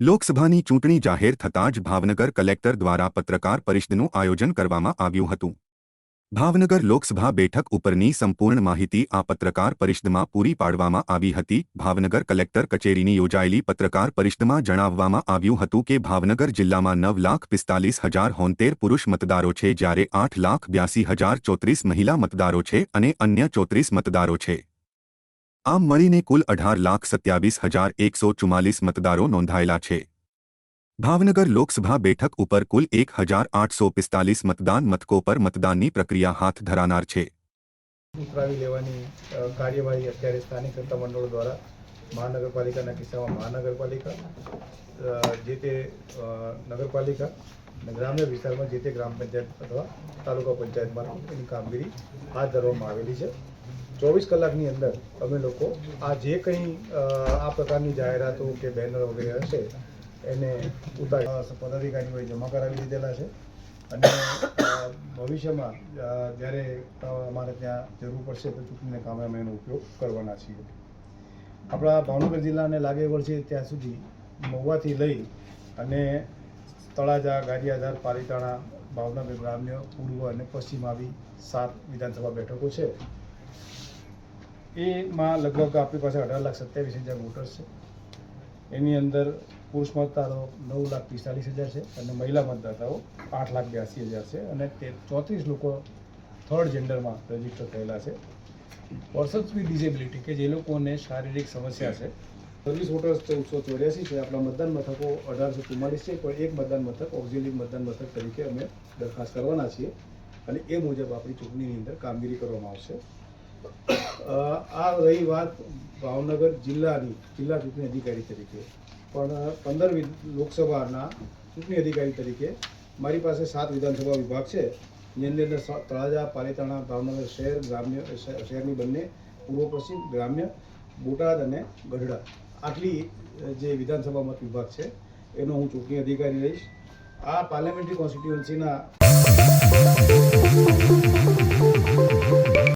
લોકસભાની ચૂંટણી જાહેર થતાં જ ભાવનગર કલેક્ટર દ્વારા પત્રકાર પરિષદનું આયોજન કરવામાં આવ્યું હતું. ભાવનગર લોકસભા બેઠક ઉપરની સંપૂર્ણ માહિતી આ પત્રકાર પરિષદમાં પૂરી પાડવામાં આવી હતી. ભાવનગર કલેક્ટર કચેરીની યોજાયેલી પત્રકાર પરિષદમાં જણાવવામાં આવ્યું હતું કે ભાવનગર જિલ્લામાં નવ લાખ પિસ્તાલીસ હજાર હોંતેર પુરુષ મતદારો છે, જ્યારે આઠ લાખ બ્યાસી હજાર ચોત્રીસ મહિલા મતદારો છે અને અન્ય ચોત્રીસ મતદારો છે. આમ મળીને કુલ અઢાર લાખ સત્યાવીસ હજાર એકસો ચુમ્માલીસ મતદારો નોંધાયેલા છે. ભાવનગર લોકસભા બેઠક ઉપર કુલ એક હજાર આઠસો પિસ્તાલીસ મતદાન મથકો પર મતદાનની પ્રક્રિયા હાથ ધરાનાર છે. ઉતરાવી લેવાની અ, કાર્યવાહી અત્યારે સ્થાનિક સત્તા મંડળો દ્વારા મહાનગરપાલિકાના કિસ્સામાં મહાનગરપાલિકા અ, જે તે અ, નગરપાલિકા અને ગ્રામ્ય વિસ્તારમાં જે તે ગ્રામ પંચાયત અથવા તાલુકા પંચાયતમાં એની કામગીરી હાથ ધરવામાં આવેલી છે. ચોવીસ કલાકની અંદર અમે લોકો આ જે કંઈ આ પ્રકારની જાહેરાતો કે બેનર વગેરે હશે, એને ઉતારી પદાધિકારીઓએ જમા કરાવી દીધેલા છે. અને ભવિષ્યમાં જ્યારે અમારે ત્યાં જરૂર પડશે તો ચૂંટણીને કામે અમે એનો ઉપયોગ કરવાના છીએ. આપણા ભાવનગર જિલ્લાને લાગે વળશે ત્યાં સુધી મહુવાથી લઈ અને તળાજા, ગારિયાધાર, પાલીતાણા, ભાવનગર ગ્રામ્ય, પૂર્વ અને પશ્ચિમ આવી સાત વિધાનસભા બેઠકો છે. એમાં લગભગ આપણી પાસે અઢાર લાખ સત્યાવીસ હજાર વોટર્સ છે. એની અંદર પુરુષ મતદારો નવ લાખ પિસ્તાલીસ હજાર છે અને મહિલા મતદાતાઓ આઠ લાખ બ્યાસી હજાર છે અને તે ચોત્રીસ લોકો થર્ડ જેન્ડરમાં રજિસ્ટર થયેલા છે. પર્સન્સ વિથ ડિસેબિલિટી કે જે લોકોને શારીરિક સમસ્યા છે. સર્વિસ વોટર્સ ચૌદસો ચોર્યાસી છે. આપણા મતદાન મથકો અઢારસો ચુમ્માલીસ છે. પણ એક મતદાન મથક ઓક્ઝિલિક મતદાન મથક તરીકે અમે દરખાસ્ત કરવાના છીએ. અને એ મુજબ આપણી ચૂંટણીની અંદર કામગીરી કરવામાં આવશે. આ રહી વાત ભાવનગર જિલ્લાની, જિલ્લા ચૂંટણી અધિકારી તરીકે. પણ પંદર લોકસભાના ચૂંટણી અધિકારી તરીકે મારી પાસે સાત વિધાનસભા વિભાગ છે. જેની અંદર તળાજા, પાલીતાણા, ભાવનગર શહેર, ગ્રામ્ય શહેરની બંને, પૂર્વ પશ્ચિમ, ગ્રામ્ય, બોટાદ અને ગઢડા. આટલી જે વિધાનસભા મત વિભાગ છે, એનો હું ચૂંટણી અધિકારી રહીશ. આ પાર્લામેન્ટરી કોન્સ્ટિટ્યુઅન્સીના